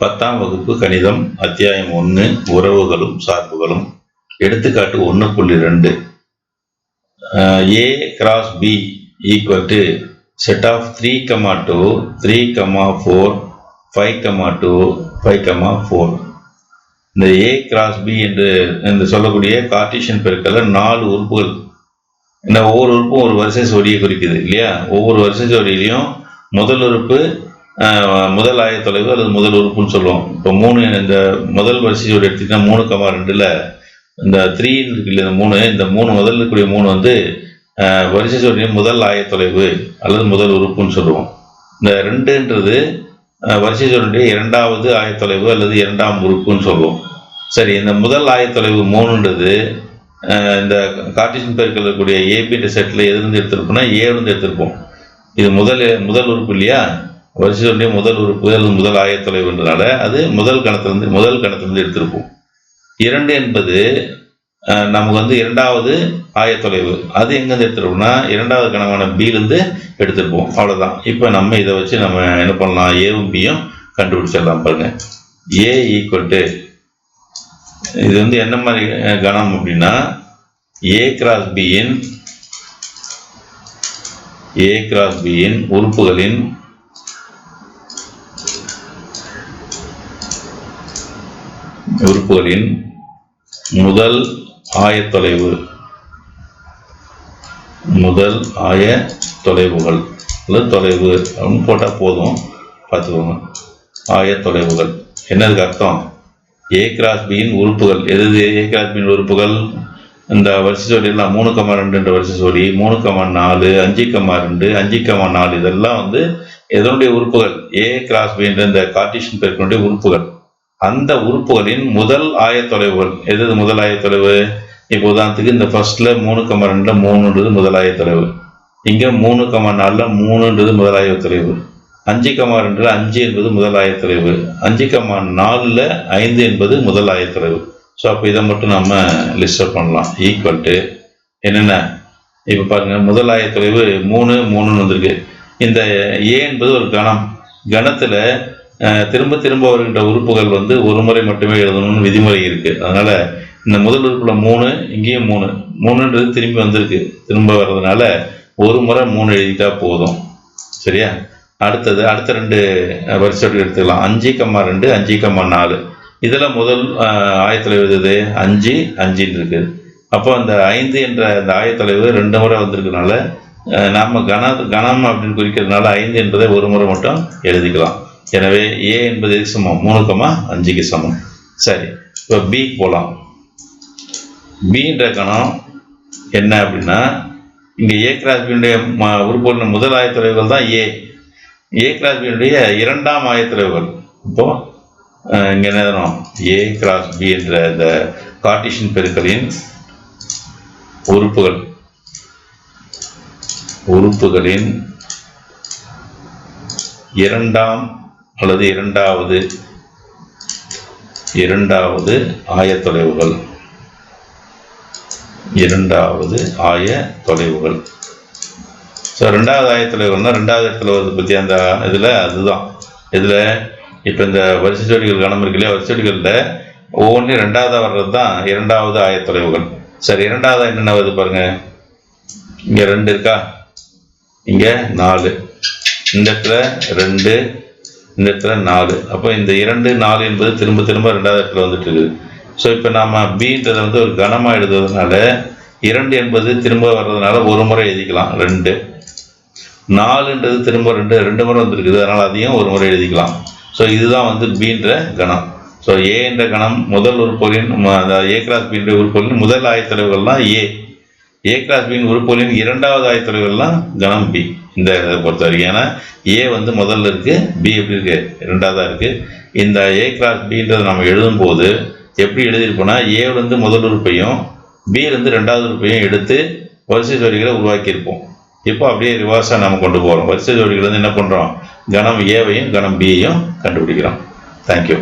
பத்தாம் வகுப்பு கணிதம் அத்தியாயம் ஒன்று உறவுகளும் சார்புகளும். எடுத்துக்காட்டு ஒன்று புள்ளி ரெண்டு. A cross B equal to set of three comma two three comma four five comma two five comma four இந்த ஏ கிராஸ் பி என்று என்று சொல்லக்கூடிய கார்டிஷியன் பெருக்கல்ல நாலு உறுப்புகள். இந்த ஒவ்வொரு உறுப்பும் ஒரு வரிசை ஜோடியை குறிக்குது இல்லையா? ஒவ்வொரு வரிசை ஜோடியிலையும் முதல் உறுப்பு முதல் ஆயத்தொலைவு அல்லது முதல் உறுப்புன்னு சொல்லுவோம். இப்போ மூணு இந்த முதல் வரிசையோட ஜோடி எடுத்துக்கிட்டா மூணு கமா ரெண்டில் இந்த த்ரீ இருக்கு இல்லையா இந்த மூணு இந்த மூணு முதல் இருக்கக்கூடிய மூணு வந்து வரிசை ஜோடியின் முதல் ஆயத்தொலைவு அல்லது முதல் உறுப்புன்னு சொல்லுவோம். இந்த ரெண்டுன்றது வரிசை சொல்லுடைய இரண்டாவது ஆயத்தொலைவு அல்லது இரண்டாம் உறுப்புன்னு சொல்லுவோம். சரி இந்த முதல் ஆயத்தொலைவு மூணுன்றது இந்த கார்டீசியன் பெருக்கில் இருக்கக்கூடிய ஏபின்ற செட்டில் எதுலேருந்து எடுத்திருப்போம்னா ஏலேருந்து எடுத்திருப்போம். இது முதல் முதல் உறுப்பு இல்லையா? வரிசையுடைய முதல் உறுப்பு அல்லது முதல் ஆயத்தொலைவுன்றனால அது முதல் கணத்திலிருந்து முதல் கணத்திலிருந்து எடுத்திருப்போம். இரண்டு என்பது நமக்கு வந்து இரண்டாவது ஆயத்தொலைவு அது எங்கேருந்து எடுத்துருப்போம்னா இரண்டாவது கணமான பிலேருந்து எடுத்திருப்போம். அவ்வளோதான் இப்போ நம்ம இதை வச்சு நம்ம என்ன பண்ணலாம்? ஏவும் பியும் கண்டுபிடிச்சிடலாம் பாருங்க. ஏ ஈக்குவல் டு இது வந்து என்ன மாதிரி கணம் அப்படின்னா ஏ கிராஸ் பியின் ஏ கிராஸ் பியின் உறுப்புகளின் உறுப்புகளின் முதல் ஆயத்தொலைவு முதல் ஆய தொலைவுகள். அல்லது தொலைவு அப்படின்னு போட்டால் போதும். பார்த்துக்கோங்க. ஆய தொலைவுகள் என்னதுக்கு அர்த்தம்? ஏ கிராஸ் பியின் உறுப்புகள். எது எது ஏ கிராஸ் பியின் உறுப்புகள்? இந்த வரிசை ஜோடியெல்லாம் மூணு கமா ரெண்டுன்ற வரிசை ஜோடி. மூணு கமா நாலு அஞ்சு கமா ரெண்டு அஞ்சு கமா நாலு. இதெல்லாம் வந்து எதனுடைய உறுப்புகள். ஏ கிராஸ் பின்ற இந்த கார்டிஷன் பெருக்கினுடைய உறுப்புகள். அந்த உறுப்புகளின் முதல் ஆயத்தொலைவுகள் எது எது முதல் ஆயத்தொலைவு? இப்போ உதாரணத்துக்கு இந்த ஃபர்ஸ்ட்ல மூணு கமா ரெண்டுல மூணுன்றது முதல் ஆயத்தொலைவு. இங்க மூணு கமா நாலுல மூணுன்றது முதல் ஆயத்தொலைவு. அஞ்சு கமா ரெண்டுல அஞ்சு என்பது முதல் ஆயத்தொலைவு. அஞ்சு கமா நாலுல ஐந்து என்பது முதல் ஆயத்தொலைவு. ஸோ அப்போ இதை மட்டும் நம்ம லிஸ்ட் பண்ணலாம். ஈக்குவல் டு என்னென்ன? இப்போ பாருங்க முதல் ஆயத்தொலைவு மூணு மூணுன்னு வந்திருக்கு. இந்த ஏ என்பது ஒரு கணம். கணத்துல திரும்ப திரும்ப வருகின்ற உறுப்புகள் வந்து ஒரு முறை மட்டுமே எழுதணும்னு விதிமுறை இருக்கு. அதனால இந்த முதல் உறுப்புல மூணு இங்கேயும் மூணு. மூணுன்றது திரும்பி வந்திருக்கு. திரும்ப வர்றதுனால ஒரு முறை மூணு எழுதிட்டா போதும். சரியா? அடுத்தது அடுத்த ரெண்டு அஹ், வரிசையோடு எடுத்துக்கலாம். அஞ்சு கம்மா ரெண்டு அஞ்சு கம்மா நாலு. இதில் முதல் அஹ், ஆயத்தொலைவு அஞ்சு அஞ்சுன்னு இருக்குது அப்போ அந்த ஐந்து என்ற அந்த ஆயத்தொலைவு ரெண்டு முறை வந்திருக்கனால நாம் கன கணம் அப்படின்னு குறிக்கிறதுனால ஐந்து என்பதை ஒரு முறை மட்டும் எழுதிக்கலாம். எனவே ஏ என்பது எதுக்கு சமம். மூணு கமா அஞ்சுக்கு சமம். சரி. இப்போ பி போகலாம் பின்ற கணம் என்ன அப்படின்னா இங்கே ஏ கிராஸ் பியுடைய உறுப்புகளின் முதல் ஆயத்தொலைவுகள் தான் ஏ ஏ கிராஸ் பியுடைய இரண்டாம் ஆயத்தொலைவுகள். இப்போ இங்கே என்ன எழுதணும்? ஏ கிராஸ் பி என்ற இந்த கார்டிஷன் பெருக்களின் உறுப்புகள். உறுப்புகளின் இரண்டாம் அல்லது இரண்டாவது இரண்டாவது ஆயத்தொலைவுகள். இரண்டாவது ஆய தொலைவுகள் ஸோ ரெண்டாவது ஆயத்தொலைவுகள்னால் ரெண்டாவது இடத்துல வருது பற்றி அந்த இதில் அதுதான். இதில் இப்போ இந்த வரிசை செடிகள் கணம் இருக்கு இல்லையா? வரிசை செடிகளில் ஒவ்வொன்றையும் ரெண்டாவதாக வர்றது தான் இரண்டாவது ஆயத்தொலைவுகள். சரி இரண்டாவது என்னென்ன வருது பாருங்கள் இங்கே ரெண்டு இருக்கா? இங்கே நாலு. இந்த இடத்துல ரெண்டு இந்த இடத்துல நாலு. அப்போ இந்த இரண்டு நாலு என்பது திரும்ப திரும்ப ரெண்டாவது இடத்துல வந்துட்டு இருக்குது ஸோ இப்போ நாம் பின்றதை வந்து ஒரு கனமாக எழுதுறதுனால இரண்டு என்பது திரும்ப வர்றதுனால ஒரு முறை எழுதிக்கலாம். ரெண்டு. நாலுன்றது திரும்ப ரெண்டு ரெண்டு முறை வந்திருக்குது. அதனால் அதையும் ஒரு முறை எழுதிக்கலாம். ஸோ இதுதான் வந்து பீன்ற கணம். ஸோ ஏ என்ற கணம் முதல் உறுப்புகளின் ஏ கிளாஸ் பீன்ற உறுப்புகளின் முதல் ஆயத்தொலைவுகள்லாம் ஏ ஏ கிளாஸ் பின் உறுப்புகளின் இரண்டாவது ஆயத்தொலைவுகள்லாம் கணம் பி இந்த இதை பொறுத்த வரைக்கும். ஏன்னா ஏ வந்து முதல்ல இருக்குது பி எப்படி இருக்குது ரெண்டாவதாக இருக்குது இந்த ஏ கிளாஸ் பின்றதை நம்ம எழுதும்போது எப்படி எழுதியிருப்போம்னா ஏலேருந்து முதல் உறுப்பையும் பியிலேருந்து ரெண்டாவது உறுப்பையும் எடுத்து வரிசை ஜோடிகளை உருவாக்கியிருப்போம். இப்போ அப்படியே ரிவர்ஸாக நம்ம கொண்டு போகிறோம் வரிசை ஜோடிகள் வந்து என்ன பண்ணுறோம் கணம் ஏவையும் கணம் பியையும் கண்டுபிடிக்கிறோம். தேங்க்யூ